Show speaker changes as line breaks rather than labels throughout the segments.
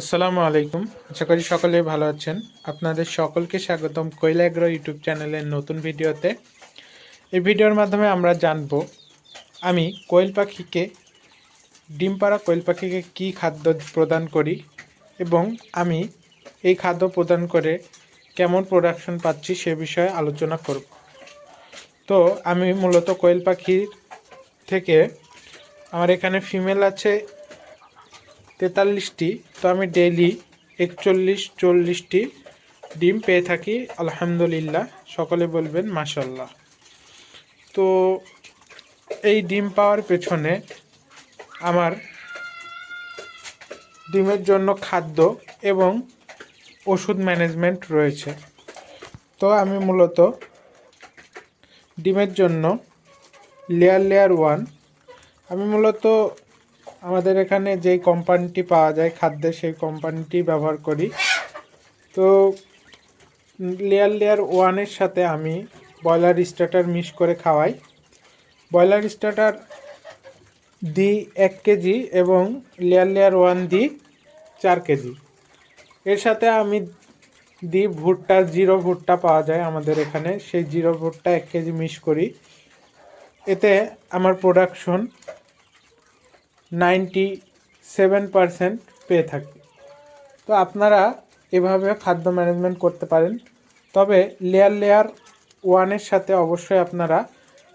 আসসালামু আলাইকুম। আশা করি সকলে ভালো আছেন। আপনাদের সকলকে স্বাগতম কৈলাগ্র ইউটিউব চ্যানেলের নতুন ভিডিওতে। এই ভিডিওর মাধ্যমে আমরা জানব, আমি কোয়েল পাখিকে ডিম পাড়া কোয়েল পাখিকে কী খাদ্য প্রদান করি এবং আমি এই খাদ্য প্রদান করে কেমন প্রোডাকশন পাচ্ছি সে বিষয়ে আলোচনা করব। তো আমি মূলত কোয়েল পাখির থেকে, আমার এখানে ফিমেল আছে তেতাল্লিশটি, তো আমি ডেইলি একচল্লিশ, চল্লিশটি ডিম পেয়ে থাকি, আলহামদুলিল্লাহ। সকলে বলবেন মাসাল্লাহ তো এই ডিম পাওয়ার পেছনে আমার ডিমের জন্য খাদ্য এবং ওষুধ ম্যানেজমেন্ট রয়েছে। তো আমি মূলত ডিমের জন্য লেয়ার লেয়ার ওয়ান আমি মূলত আমাদের এখানে যেই কোম্পানিটি পাওয়া যায়, খাদ্যে সেই কোম্পানিটি ব্যবহার করি। তো লেয়ার লেয়ার ওয়ানের সাথে আমি ব্রয়লার স্টার্টার মিক্স করে খাওয়াই। ব্রয়লার স্টার্টার দিই এক কেজি এবং লেয়ার লেয়ার ওয়ান দিই চার কেজি। এর সাথে আমি দিই ভুট্টা জিরো ভুট্টা পাওয়া যায় আমাদের এখানে। সেই জিরো ভুট্টা এক কেজি মিক্স করি। এতে আমার প্রোডাকশন নাইনটি সেভেন পারসেন্ট পেয়ে থাকি। তো আপনারা এভাবে খাদ্য ম্যানেজমেন্ট করতে পারেন। তবে লেয়ার লেয়ার ওয়ানের সাথে অবশ্যই আপনারা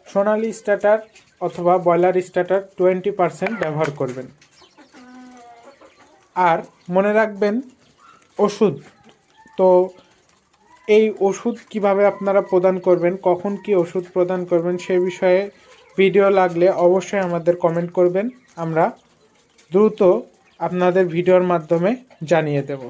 সোনালি স্টার্টার অথবা ব্রয়লার স্টার্টার টোয়েন্টি পারসেন্ট ব্যবহার করবেন। আর মনে রাখবেন, ওষুধ। তো এই ওষুধ কীভাবে আপনারা প্রদান করবেন, কখন কি ওষুধ প্রদান করবেন সে বিষয়ে ভিডিও লাগলে অবশ্যই আমাদের কমেন্ট করবেন। আমরা দ্রুত আপনাদের ভিডিওর মাধ্যমে জানিয়ে দেব।